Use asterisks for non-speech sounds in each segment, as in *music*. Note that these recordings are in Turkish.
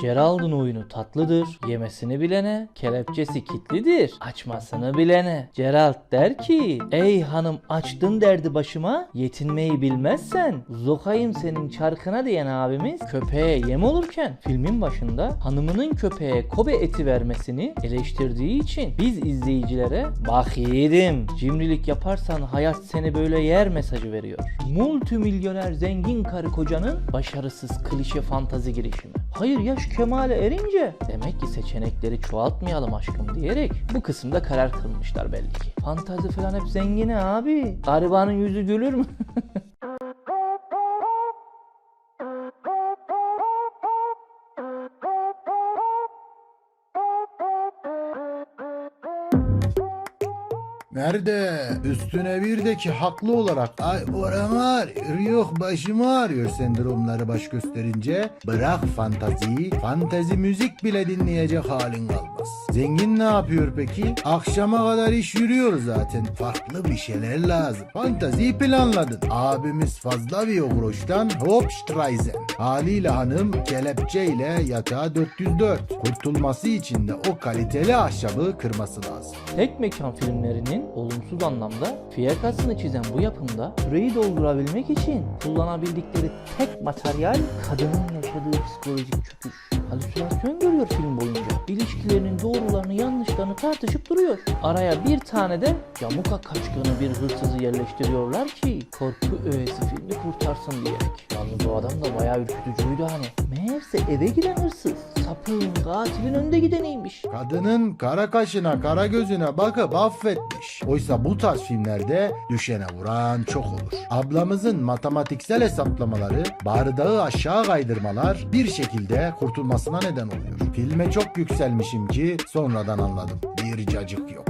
Gerald'ın oyunu tatlıdır. Yemesini bilene, kelepçesi kitlidir. Açmasını bilene. Gerald der ki, ey hanım açtın derdi başıma, yetinmeyi bilmezsen, zokayım senin çarkına diyen abimiz köpeğe yem olurken filmin başında hanımının köpeğe Kobe eti vermesini eleştirdiği için biz izleyicilere bak yiğidim cimrilik yaparsan hayat seni böyle yer mesajı veriyor. Multimilyoner zengin karı kocanın başarısız klişe fantazi girişimi. Hayır yaş kemale erince demek ki seçenekleri çoğaltmayalım aşkım diyerek bu kısımda karar kılmışlar belli ki. Fantazi falan hep zengine abi. Garibanın yüzü gülür mü? *laughs* Nerede? Üstüne bir de ki haklı olarak ay oram ağrıyor yok başım ağrıyor sendromları baş gösterince bırak fantaziyi fantezi müzik bile dinleyecek halin kalmaz. Zengin ne yapıyor peki? Akşama kadar iş yürüyor zaten. Farklı bir şeyler lazım. Fantaziyi planladın. Abimiz fazla bir groştan hop Streisand. Haliyle hanım kelepçeyle yatağa 404. Kurtulması için de o kaliteli ahşabı kırması lazım. Tek mekan filmlerinin olumsuz anlamda fiyakasını çizen bu yapımda süreyi doldurabilmek için kullanabildikleri tek materyal kadının yaşadığı psikolojik çöküş. Halüsinasyon görüyor film boyunca. Tartışıp duruyor. Araya bir tane de yamuka kaçkını bir hırsızı yerleştiriyorlar ki korku öğesi filmi kurtarsın diyerek. Yalnız o adam da bayağı ürkütücüydü hani. Meğerse eve giren hırsız sapığın katilin önde gideniymiş. Kadının kara kaşına kara gözüne bakıp affetmiş. Oysa bu tarz filmlerde düşene vuran çok olur. Ablamızın matematiksel hesaplamaları, bardağı aşağı kaydırmalar bir şekilde kurtulmasına neden oluyor. Filme çok yükselmişim ki sonradan anladım. Bir cacık yok.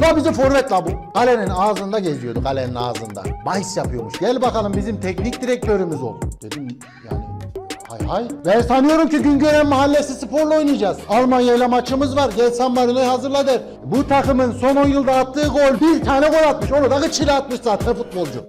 La bizim forvet la bu. Kalenin ağzında geziyordu kalenin ağzında. Bahis yapıyormuş. Gel bakalım bizim teknik direktörümüz ol. Dedim yani hay hay. Ben sanıyorum ki Güngören Mahallesi sporla oynayacağız. Almanya ile maçımız var. Gel San Marino'yu hazırla der. Bu takımın son 10 yılda attığı gol bir tane gol atmış. Onu da kıçıyla atmış zaten futbolcu.